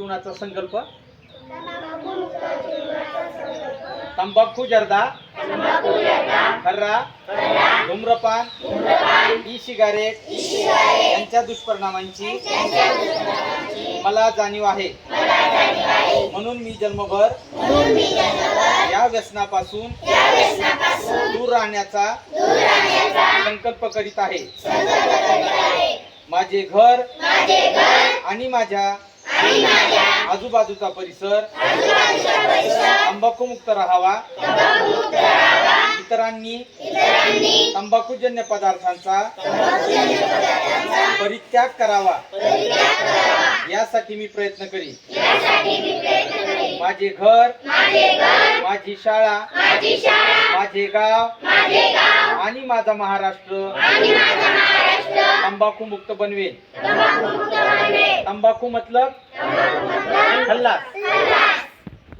जीवनाचा संकल्प? तंबाखू जर्दा. खर्रा. धूम्रपान. ई सिगारेट यांच्या दुष्परिणामांची मला जाणीव आहे. म्हणून मी जन्मभर या व्यसनापासून दूर राहण्याचा संकल्प करीत आहे. माझे घर आणि माझ्या आजूबाजूचा परिसर. तंबाखू मुक्त राहावा. इतरांनी तंबाखूजन्य पदार्थांचा परित्याग करावा. यासाठी मी प्रयत्न करीन. माझे घर माझी शाळा माझे गाव आणि माझा महाराष्ट्र. तंबाखू मुक्त बनवेल तंबाखू मतलब? खल्लास